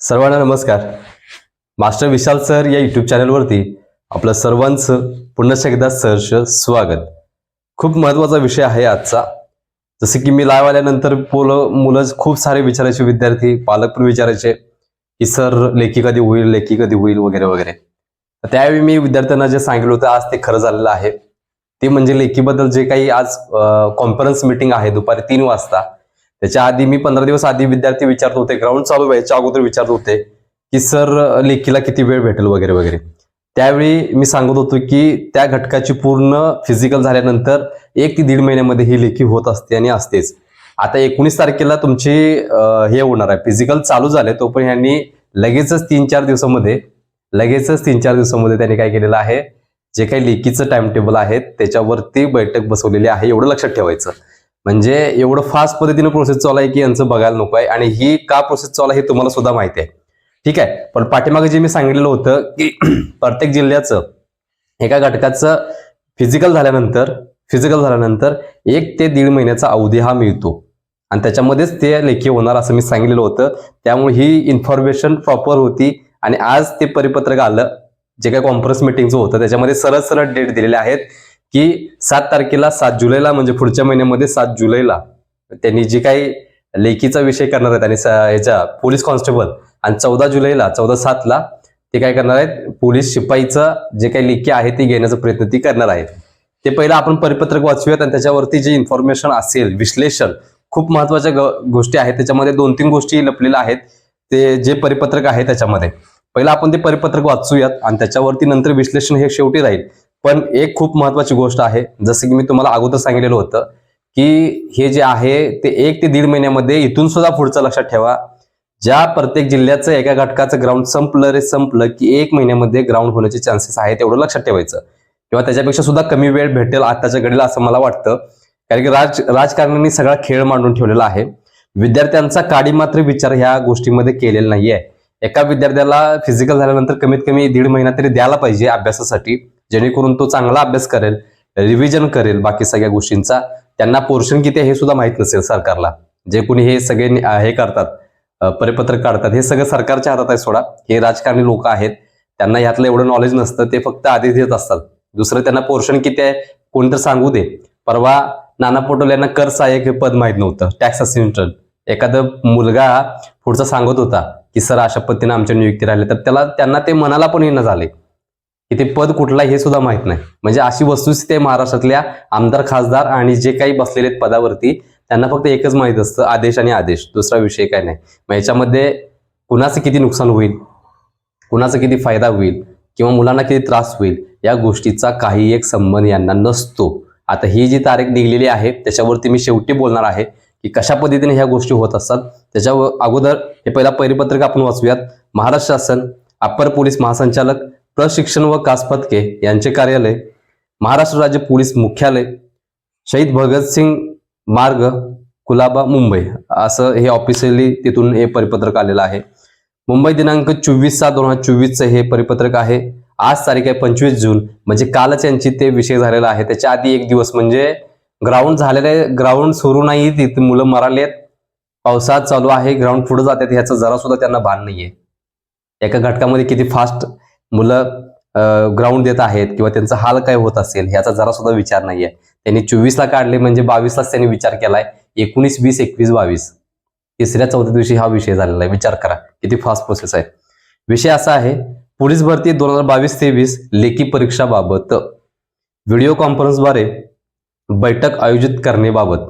सर्वांना नमस्कार. Master Vishal sir या यूट्यूब चॅनलवरती आपलं सर्वांचं पुन्हा एकदा सहर्ष स्वागत. खूप महत्त्वाचा विषय आहे आजचा. जसं की मी लाईव्ह आल्यानंतर पोलं मुलं खूप सारे विचारायचे विद्यार्थी पालक पण विचारायचे की सर लेखी कधी होईल लेखी कधी होईल? वगैरे वगैरे. त्यावेळी मी विद्यार्थ्यांना जे सांगितलं होतं आज ते खरं झालेलं आहे. ते म्हणजे लेखीबद्दल जे काही आज कॉन्फरन्स मिटिंग आहे दुपारी तीन वाजता. त्याच्या आधी मी पंधरा दिवस आधी विद्यार्थी विचारत होते ग्राउंड चालू व्हायच्या अगोदर विचारत होते की सर लेखीला किती वेळ भेटेल वगैरे वगैरे? त्यावेळी मी सांगत होतो की त्या घटकाची पूर्ण फिजिकल झाल्यानंतर एक ते दीड महिन्यामध्ये ही लेखी होत असते आणि असतेच. आता एकोणीस तारखेला तुमची हे होणार आहे. फिजिकल चालू झाले तो पण ह्यांनी लगेचच तीन चार दिवसामध्ये लगेचच तीन चार दिवसामध्ये त्यांनी काय केलेलं आहे? जे काही लेखीचं टाइम टेबल आहे त्याच्यावरती बैठक बसवलेली आहे एवढं लक्षात ठेवायचं. म्हणजे एवढं फास्ट पद्धतीने प्रोसेस चालू आहे की यांचं बघायला नको आहे. आणि ही का प्रोसेस चालू आहे हे तुम्हाला सुद्धा माहिती आहे. ठीक आहे? पण पाठीमागे जे मी सांगितलेलं होतं की प्रत्येक जिल्ह्याचं एका घटकाचं फिजिकल झाल्यानंतर फिजिकल झाल्यानंतर एक ते दीड महिन्याचा अवधी हा मिळतो. आणि त्याच्यामध्येच ते लेखी होणार असं मी सांगितलेलं होतं. त्यामुळे ही इन्फॉर्मेशन प्रॉपर होती आणि आज ते परिपत्रक आलं. जे काही कॉन्फरन्स मिटिंगचं होतं त्याच्यामध्ये सरळ सरळ डेट दिलेले आहेत. की सात तारखेला सात जुलैला म्हणजे पुढच्या महिन्यामध्ये सात जुलैला त्यांनी जी काही लेखीचा विषय करणार आहेत आणि स- ह्याच्या पोलीस कॉन्स्टेबल आणि चौदा जुलैला चौदा सातला ते काय करणार आहेत? पोलीस शिपाईचं जे काही लेखी आहे ते घेण्याचा प्रयत्न ती करणार आहेत. ते पहिलं आपण परिपत्रक वाचूयात आणि त्याच्यावरती जे इन्फॉर्मेशन असेल विश्लेषण खूप महत्त्वाच्या ग- गोष्टी आहेत. त्याच्यामध्ये दोन तीन गोष्टी लपलेल्या आहेत. ते जे परिपत्रक आहे त्याच्यामध्ये. पहिलं आपण ते परिपत्रक वाचूयात आणि त्याच्यावरती नंतर विश्लेषण हे शेवटी राहील. पण एक खूप महत्वाची गोष्ट आहे जसं की मी तुम्हाला अगोदर सांगितलेलं होतं की हे जे आहे ते एक ते दीड महिन्यामध्ये इथून सुद्धा पुढचं लक्षात ठेवा. ज्या प्रत्येक जिल्ह्याचं एका घटकाचं ग्राउंड संपलं रे संपलं की एक महिन्यामध्ये ग्राउंड होण्याचे चान्सेस आहेत एवढं लक्षात ठेवायचं. किंवा त्याच्यापेक्षा सुद्धा कमी वेळ भेटेल आताच्या घडीला असं मला वाटतं. कारण की राज राजकारण्यांनी सगळा खेळ मांडून ठेवलेला आहे. विद्यार्थ्यांचा काडी मात्र विचार ह्या गोष्टीमध्ये केलेला नाहीये. एका विद्यार्थ्याला फिजिकल झाल्यानंतर कमीत कमी दीड महिना तरी द्यायला पाहिजे अभ्यासासाठी. जेणेकरून तो चांगला अभ्यास करेल रिव्हिजन करेल बाकी सगळ्या गोष्टींचा. त्यांना पोर्शन किती आहे हे सुद्धा माहीत नसेल सरकारला. जे कोणी हे सगळे हे करतात परिपत्रक काढतात हे सगळं सरकारच्या हातात आहे सोडा. हे राजकारणी लोक आहेत. त्यांना ह्यातलं एवढं नॉलेज नसतं ते फक्त आधीच देत असतात. दुसरं त्यांना पोर्शन किती आहे कोणी तर सांगू दे. परवा नाना पटोले यांना कर सहाय्यक हे पद माहीत नव्हतं टॅक्स असिस्टंट एखादा मुलगा पुढचा सांगत होता की सर अशा पद्धतीने आमच्या नियुक्ती राहिल्या. तर त्याला त्यांना ते मनाला पण येणं झाले की ते पद कुठला हे सुद्धा माहीत नाही. म्हणजे अशी वस्तुस्थिती आहे महाराष्ट्रातल्या आमदार खासदार आणि जे काही बसलेले आहेत पदावरती त्यांना फक्त एकच माहीत असतं आदेश आणि आदेश. दुसरा विषय काय नाही. मग याच्यामध्ये कुणाचं किती नुकसान होईल? कुणाचा किती फायदा होईल? किंवा मुलांना किती त्रास होईल? या गोष्टीचा काही एक संबंध यांना नसतो. आता ही जी तारीख निघलेली आहे त्याच्यावरती मी शेवटी बोलणार आहे की कशा पद्धतीने ह्या गोष्टी होत असतात. त्याच्या अगोदर हे पहिला परिपत्रक आपण वाचूयात. महाराष्ट्र शासन अप्पर पोलीस महासंचालक प्रशिक्षण व कासपतके यांचे कार्यालय महाराष्ट्र राज्य पोलीस मुख्यालय शहीद भगतसिंग मार्ग कुलाबा मुंबई. असं हे ऑफिशियली तिथून हे परिपत्रक आलेलं आहे. मुंबई दिनांक चोवीस सात दोन हजार चोवीसचं हे परिपत्रक आहे. आज तारीख आहे पंचवीस जून. म्हणजे कालच यांची ते विषय झालेला आहे. त्याच्या आधी एक दिवस म्हणजे ग्राउंड झालेले ग्राउंड सुरू नाही तिथे. मुलं मराले आहेत चालू आहे. ग्राउंड पुढे जातात. ह्याचं जरा सुद्धा त्यांना भान नाहीये. एका घटकामध्ये किती फास्ट मुलं ग्राउंड देत आहेत किंवा त्यांचा हाल काय होत असेल ह्याचा जरा सुद्धा विचार नाहीये. त्यांनी चोवीसला काढले म्हणजे बावीसलाच त्यांनी विचार केलाय. एकोणीस वीस एकवीस बावीस. तिसऱ्या चौथ्या दिवशी हा विषय झालेला आहे. विचार करा. किती फास्ट प्रोसेस आहे. विषय असा आहे पोलीस भरती दोन हजार बावीस तेवीस लेखी परीक्षाबाबत व्हिडिओ कॉन्फरन्सद्वारे बैठक आयोजित करण्याबाबत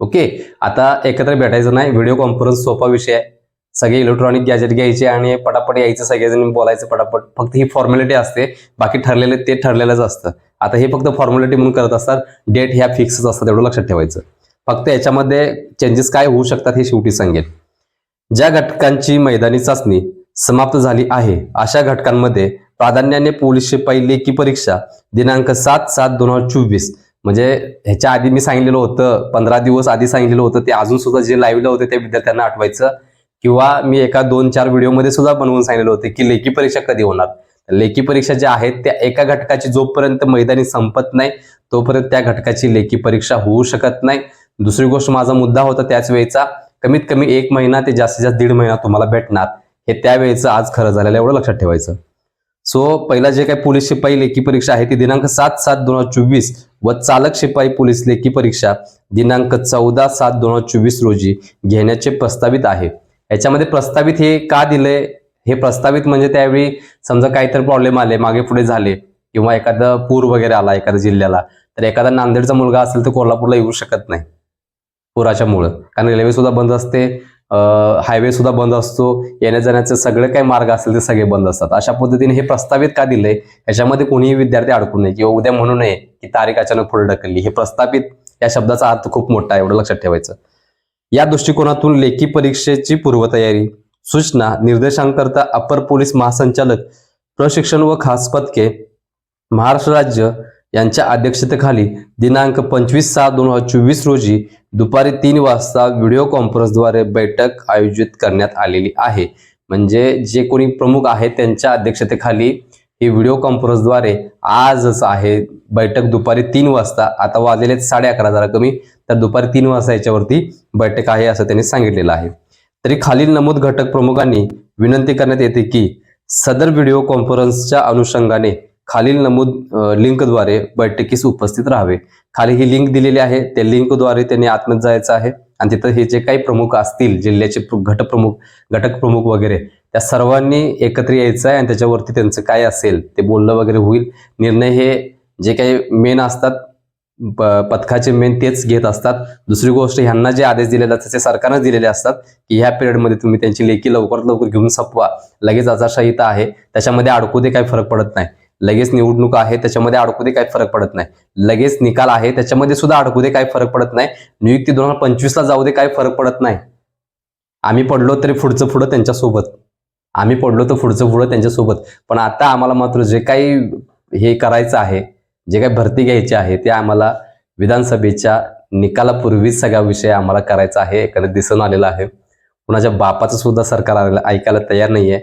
ओके? आता एकत्र भेटायचं नाही. व्हिडिओ कॉन्फरन्स सोपा विषय आहे. सगळे इलेक्ट्रॉनिक गॅजेट घ्यायचे आणि पटापट यायचं सगळेजण बोलायचं पटापट. फक्त ही फॉर्मॅलिटी असते. बाकी ठरलेले ते ठरलेलंच असतं. आता हे फक्त फॉर्मॅलिटी म्हणून करत असतात. डेट ह्या फिक्सच असतात एवढं लक्षात ठेवायचं. फक्त याच्यामध्ये चेंजेस काय होऊ शकतात हे शेवटी सांगेल ज्या घटकांची मैदानी चाचणी समाप्त झाली आहे अशा घटकांमध्ये प्राधान्याने पोलीस शिपाई लेखी परीक्षा दिनांक सात सात दोन हजार चोवीस. म्हणजे ह्याच्या आधी मी सांगितलेलं होतं पंधरा दिवस आधी सांगितलेलं होतं ते अजून सुद्धा जे लाईव्हला होते त्या विद्यार्थ्यांना आठवायचं. किंवा मी एका दोन चार व्हिडिओमध्ये सुद्धा बनवून सांगितलं होतं की लेखी परीक्षा कधी होणार? लेखी परीक्षा ज्या आहेत त्या एका घटकाची जोपर्यंत मैदानी संपत नाही तोपर्यंत त्या घटकाची लेखी परीक्षा होऊ शकत नाही. दुसरी गोष्ट माझा मुद्दा होता त्याच वेळेचा कमीत कमी एक महिना ते जास्तीत जास्त दीड महिना तुम्हाला भेटणार. हे त्यावेळेचं आज खरं झालेलं एवढं लक्षात ठेवायचं. सो पहिला जे काही पोलीस शिपाई लेखी परीक्षा आहे ती दिनांक सात सात दोन हजार चोवीस व चालक शिपाई पोलीस लेखी परीक्षा दिनांक चौदा सात दोन हजार चोवीस रोजी घेण्याचे प्रस्तावित आहे. याच्यामध्ये प्रस्तावित हे का दिले हे प्रस्तावित म्हणजे त्यावेळी समजा काहीतरी प्रॉब्लेम आले मागे पुढे झाले किंवा एखादा पूर वगैरे आला एखाद्या जिल्ह्याला तर एखादा नांदेडचा मुलगा असेल तर कोल्हापूरला येऊ शकत नाही पुराच्या मुळे कारण रेल्वे सुद्धा बंद असते हायवे सुद्धा बंद असतो येण्या जाण्याचे सगळे काही मार्ग असतील ते सगळे बंद असतात. अशा पद्धतीने हे प्रस्तावित का दिले याच्यामध्ये कोणीही विद्यार्थी अडकू नये किंवा उद्या म्हणू नये की तारीख अचानक पुढे ढकलली. हे प्रस्तावित या शब्दाचा अर्थ खूप मोठा आहे एवढं लक्षात ठेवायचं. या दृष्टिकोनातून लेखी परीक्षेची पूर्वतयारी सूचना निर्देशांकरता अपर पोलीस महासंचालक प्रशिक्षण व खास पथके महाराष्ट्र राज्य यांच्या अध्यक्षतेखाली दिनांक पंचवीस सहा दोन हजार चोवीस रोजी दुपारी तीन वाजता व्हिडिओ कॉन्फरन्सद्वारे बैठक आयोजित करण्यात आलेली आहे. म्हणजे जे कोणी प्रमुख आहेत त्यांच्या अध्यक्षतेखाली ही व्हिडिओ कॉन्फरन्सद्वारे आजच आहे. बैठक दुपारी तीन वाजता. आता वाजलेले आहेत साडे अकरा जरा कमी. तर दुपारी तीन वाजता याच्यावरती बैठक आहे असं त्यांनी सांगितलेलं आहे. तरी खालील नमूद घटक प्रमुखांनी विनंती करण्यात येते की सदर व्हिडिओ कॉन्फरन्सच्या अनुषंगाने खालील नमूद लिंकद्वारे बैठकीस उपस्थित राहावे. खाली ही लिंक दिलेली आहे. त्या लिंकद्वारे त्यांनी आतमध्ये जायचं आहे. आणि तिथं हे जे काही प्रमुख असतील जिल्ह्याचे घटप्रमुख घटक प्रमुख वगैरे त्या सर्वांनी एकत्र यायचं आहे आणि त्याच्यावरती त्यांचं काय असेल ते बोलणं वगैरे होईल. निर्णय हे जे काही मेन असतात प- पथकाचे मेन तेच घेत असतात. दुसरी गोष्ट ह्यांना जे आदेश दिलेले असतात ते सरकारनं दिलेले असतात की ह्या पिरियडमध्ये तुम्ही त्यांची लेखी लवकरात लवकर घेऊन संपवा. लगेच आचारसंहिता आहे त्याच्यामध्ये अडकू दे काही फरक पडत नाही. लगेच निवडणूक आहे त्याच्यामध्ये अडकू दे काही फरक पडत नाही. लगेच निकाल आहे त्याच्यामध्ये सुद्धा अडकू दे काही फरक पडत नाही. नियुक्ती दोन हजार पंचवीसला जाऊ दे काही फरक पडत नाही. आम्ही पडलो तरी पुढचं पुढं त्यांच्यासोबत. आम्ही पडलो तर पुढचं पुढं त्यांच्यासोबत. पण आता आम्हाला मात्र जे काही हे करायचं आहे जे काही भरती घ्यायची आहे ते आम्हाला विधानसभेच्या निकालापूर्वीच सगळा विषय आम्हाला करायचा आहे एखादं दिसून आलेला आहे. कुणाच्या बापाचं सुद्धा सरकार आलेलं ऐकायला तयार नाहीये.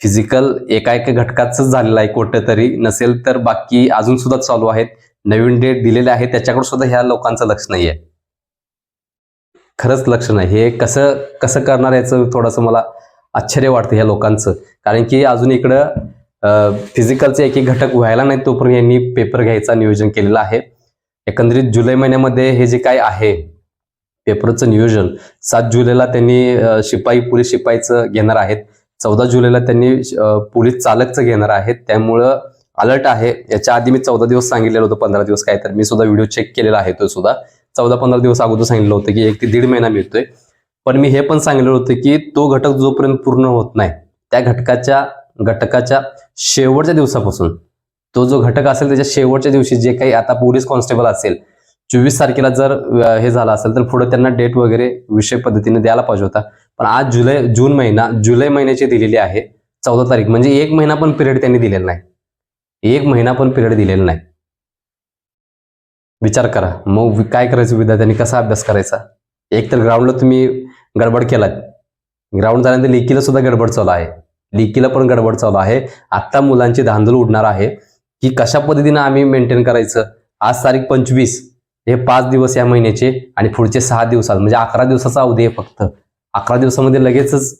फिजिकल एका एका घटकाच झालेलं आहे कुठं तरी नसेल तर बाकी अजून सुद्धा चालू आहेत. नवीन डेट दिलेले आहे त्याच्याकडे सुद्धा ह्या लोकांचं लक्ष नाहीये. खरंच लक्ष नाही. हे कसं कसं करणार याचं थोडंसं मला आश्चर्य वाटतं ह्या लोकांचं. कारण की अजून इकडं फिजिकलचे एक एक घटक व्हायला नाही तोपर्यंत यांनी पेपर घ्यायचा नियोजन केलेलं आहे. एकंदरीत जुलै महिन्यामध्ये हे जे काय आहे पेपरचं नियोजन सात जुलैला त्यांनी शिपाई पोलीस शिपाईचं घेणार आहेत. चौदा जुलैला त्यांनी पोलीस चालकचं घेणार आहेत. त्यामुळं अलर्ट आहे. याच्या आधी मी चौदा दिवस सांगितलेलं होतं पंधरा दिवस काय तर मी सुद्धा व्हिडिओ चेक केलेला आहे तो सुद्धा. चौदा पंधरा दिवस अगोदर सांगितलं होतं की एक ते दीड महिना मिळतोय. पण मी हे पण सांगितलं होतं की तो घटक जोपर्यंत पूर्ण होत नाही त्या घटकाच्या घटकाच्या शेवटच्या दिवसापासून तो जो घटक असेल त्याच्या शेवटच्या दिवशी जे काही आता पोलीस कॉन्स्टेबल असेल चोवीस तारखेला जर हे झालं असेल तर पुढे त्यांना डेट वगैरे विषय पद्धतीने द्यायला पाहिजे होता. पण आज जुलै जून महिना जुलै महिन्याची दिलेली आहे चौदा तारीख. म्हणजे एक महिना पण पिरियड त्यांनी दिलेला नाही. एक महिना पण पिरियड दिलेला नाही. विचार करा. मग काय करायचं विद्यार्थ्यांनी? कसा अभ्यास करायचा? एक तर ग्राउंडला तुम्ही गडबड केलात ग्राउंड झाल्यानंतर लेकीला सुद्धा गडबड चालू आहे. लेकीला पण गडबड चालू आहे. आत्ता मुलांची धांदल उडणार आहे. की कशा पद्धतीनं आम्ही मेंटेन करायचं? आज तारीख पंचवीस. हे पाच दिवस या महिन्याचे आणि पुढचे सहा दिवसात. म्हणजे अकरा दिवसाचा अवधी आहे फक्त. अकरा दिवसामध्ये लगेचच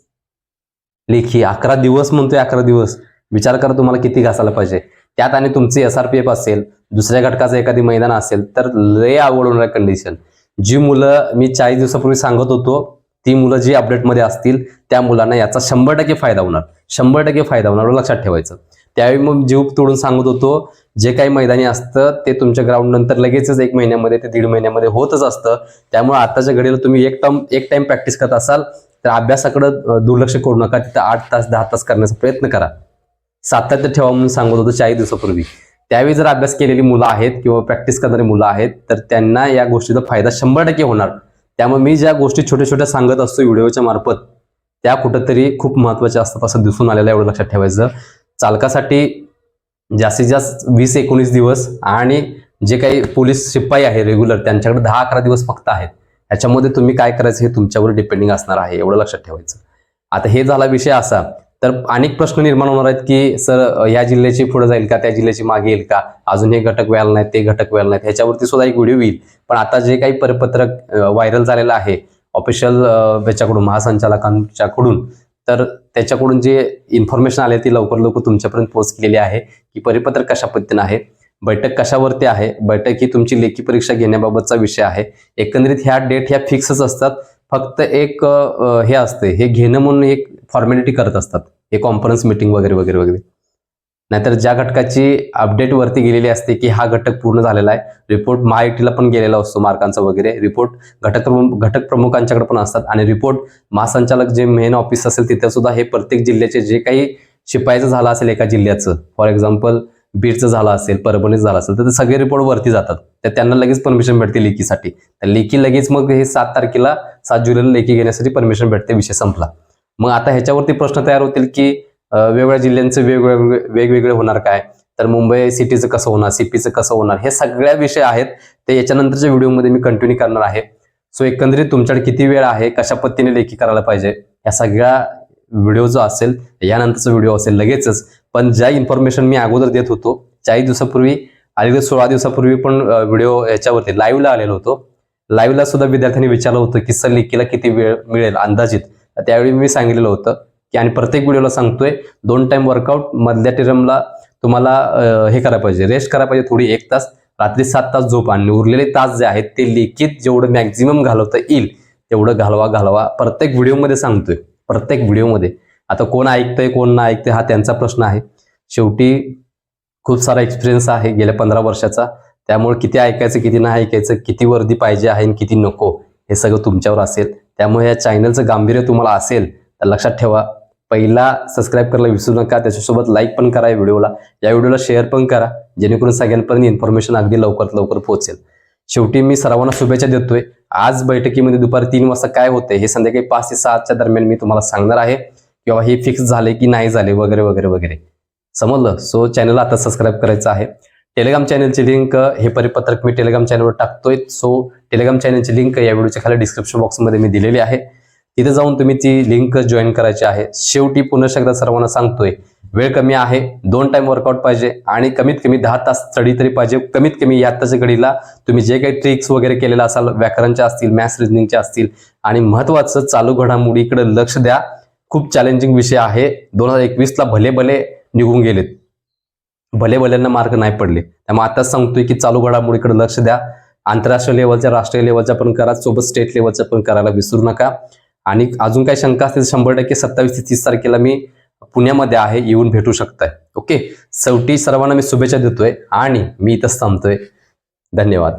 लेखी अकरा दिवस म्हणतोय अकरा दिवस. विचार करा तुम्हाला किती घासायला पाहिजे. त्यात आणि तुमचे एस आर पी एफ असेल दुसऱ्या घटकाचं एखादी मैदान असेल तर लय आवड होणार कंडिशन जी मुलं मी चाळीस दिवसापूर्वी सांगत होतो ती मुलं जी अपडेटमध्ये असतील त्या मुलांना याचा शंभर टक्के फायदा होणार. शंभर टक्के फायदा होणार लक्षात ठेवायचं. त्यावेळी मग जीव तोडून सांगत होतो जे काही मैदानी असतं ते तुमच्या ग्राउंड नंतर लगेचच एक महिन्यामध्ये ते दीड महिन्यामध्ये होतच असतं. त्यामुळे आताच्या घडीला तुम्ही एक टर्म एक टाइम प्रॅक्टिस करत असाल तर अभ्यासाकडे दुर्लक्ष करू नका. तिथं आठ तास दहा तास करण्याचा प्रयत्न करा. सातत्य ठेवा म्हणून सांगत होतो चाळीस दिवसापूर्वी. त्यावेळी जर अभ्यास केलेली मुलं आहेत किंवा प्रॅक्टिस करणारी मुलं आहेत तर त्यांना या गोष्टीचा फायदा शंभर टक्के होणार. त्यामुळे मी ज्या गोष्टी छोट्या छोट्या सांगत असतो व्हिडिओच्या मार्फत त्या कुठंतरी खूप महत्त्वाच्या असतात असं दिसून आलेलं एवढं लक्षात ठेवायचं. चालकासाठी जास्तीत जास्त वीस एकोणीस दिवस आणि जे काही पोलीस शिपाई आहे रेग्युलर त्यांच्याकडे दहा अकरा दिवस फक्त आहेत. ह्याच्यामध्ये तुम्ही काय करायचं हे तुमच्यावर डिपेंडिंग असणार आहे एवढं लक्षात ठेवायचं. आता हे झाला विषय असा तर अनेक प्रश्न निर्माण होणार आहेत की सर ह्या जिल्ह्याची पुढे जाईल का? त्या जिल्ह्याची मागे येईल का? अजून हे घटक व्हायला नाहीत ते घटक व्हायला नाहीत. ह्याच्यावरती सुद्धा एक व्हिडिओ येईल. पण आता जे काही परिपत्रक व्हायरल झालेलं आहे ऑफिशियल याच्याकडून महासंचालकांच्याकडून तर त्याच्याकडून जे इन्फॉर्मेशन आले ती लवकर लवकर तुमच्यापर्यंत पोहोचलेली आहे की परिपत्रक कशा पद्धतीनं आहे बैठक कशावरती आहे बैठक ही तुमची लेखी परीक्षा घेण्याबाबतचा विषय आहे. एकंदरीत ह्या डेट ह्या फिक्सच असतात. फक्त एक हे असते हे घेणं म्हणून एक फॉर्मॅलिटी करत असतात. हे कॉन्फरन्स मिटिंग वगैरे वगैरे वगैरे. नाहीतर ज्या घटकाची अपडेट वरती गेलेली असते की हा घटक पूर्ण झालेला आहे रिपोर्ट महाआयटीला पण गेलेला असतो मार्कांचा वगैरे. रिपोर्ट घटक घटक प्रमुखांच्याकडे पण असतात आणि रिपोर्ट महासंचालक जे मेन ऑफिस असेल तिथे सुद्धा हे प्रत्येक जिल्ह्याचे जे काही शिपायचं झालं असेल एका जिल्ह्याचं फॉर एक्झाम्पल बीडचं झालं असेल परभणीचं झालं असेल तर ते सगळे रिपोर्ट वरती जातात. तर त्यांना लगेच परमिशन भेटते लेखीसाठी. तर लेखी लगेच मग हे सात तारखेला सात जुलैला लेखी घेण्यासाठी परमिशन भेटते विषय संपला. मग आता ह्याच्यावरती प्रश्न तयार होतील की वेगवेगळ्या जिल्ह्यांचं वेगवेगळे वेगवेगळे होणार काय? तर मुंबई सिटीचं कसं होणार? सीपीचं कसं होणार? हे सगळ्या विषय आहेत. ते याच्यानंतरच्या व्हिडिओमध्ये मी कंटिन्यू करणार आहे. सो एकंदरीत तुमच्याकडे किती वेळ आहे? कशा पद्धतीने लेखी करायला पाहिजे? या सगळ्या व्हिडिओ जो असेल यानंतरचा व्हिडिओ असेल लगेचच. पण ज्या इन्फॉर्मेशन मी अगोदर देत होतो चाळीस दिवसापूर्वी अलीकडे सोळा दिवसापूर्वी पण व्हिडिओ याच्यावरती लाईव्हला आलेलो होतो. लाईव्हला सुद्धा विद्यार्थ्यांनी विचारलं होतं की सर लेखीला किती वेळ मिळेल अंदाजित? त्यावेळी मी सांगितलेलं होतं की आणि प्रत्येक व्हिडिओला सांगतोय दोन टाइम वर्कआउट मधल्या टिरमला तुम्हाला हे करायला पाहिजे रेस्ट करायला पाहिजे थोडी एक तास रात्री सात तास झोप आणि उरलेले तास जे आहेत ते लिखित जेवढं मॅक्झिमम घालवता येईल तेवढं घालवा घालवा. प्रत्येक व्हिडिओमध्ये सांगतोय प्रत्येक व्हिडिओमध्ये. आता कोण ऐकतंय कोण ना ऐकतंय हा त्यांचा प्रश्न आहे. शेवटी खूप सारा एक्सपिरियन्स आहे गेल्या पंधरा वर्षाचा. त्यामुळे किती ऐकायचं किती नाही ऐकायचं किती वर्दी पाहिजे आहे आणि किती नको हे सगळं तुमच्यावर असेल. त्यामुळे या चॅनलचं गांभीर्य तुम्हाला असेल तर लक्षात ठेवा. पहिला सबस्क्राईब करायला विसरू नका त्याच्यासोबत लाईक पण करा या व्हिडिओला. या व्हिडिओला शेअर पण करा जेणेकरून सगळ्यांपर्यंत इन्फॉर्मेशन अगदी लवकरात लवकर पोहोचेल. शेवटी मी सर्वांना शुभेच्छा देतोय. आज बैठकीमध्ये दुपारी तीन वाजता काय होते हे संध्याकाळी पाच ते सातच्या दरम्यान मी तुम्हाला सांगणार आहे. किंवा हे फिक्स झाले की नाही झाले वगैरे वगैरे वगैरे. समजलं? सो चॅनलला आता सबस्क्राईब करायचं आहे. टेलिग्राम चॅनलची लिंक हे परिपत्रक मी टेलिग्राम चॅनलवर टाकतोय. सो टेलिग्राम चॅनलची लिंक या व्हिडिओच्या खाली डिस्क्रिप्शन बॉक्समध्ये मी दिलेली आहे. तिथे जाऊन तुम्ही ती लिंक जॉईन करायची आहे. शेवटी पुन्हा एकदा सर्वांना सांगतोय वेळ कमी आहे दोन टाइम वर्कआउट पाहिजे आणि कमीत कमी दहा तास स्टडी तरी पाहिजे. कमीत कमी या आत्ताच्या घडीला तुम्ही जे काही ट्रिक्स वगैरे केलेला असाल व्याकरणच्या असतील मॅथ्स रिजनिंगच्या असतील आणि महत्वाचं चालू घडामोडीकडे लक्ष द्या. खूप चॅलेंजिंग विषय आहे. दोन हजार एकवीसला भले भले निघून गेलेत. भले भल्यांना मार्क नाही पडले. त्यामुळे आताच सांगतोय की चालू घडामोडीकडे लक्ष द्या. आंतरराष्ट्रीय लेवलच्या राष्ट्रीय लेवलच्या पण करा. सोबत स्टेट लेवलच्या पण करायला विसरू नका. आणि अजून काही शंका असतील शंभर टक्के सत्तावीस ते तीस तारखेला मी पुण्यामध्ये आहे. येऊन भेटू शकताय. ओके? शेवटी सर्वांना मी शुभेच्छा देतोय आणि मी इथंच थांबतोय. धन्यवाद.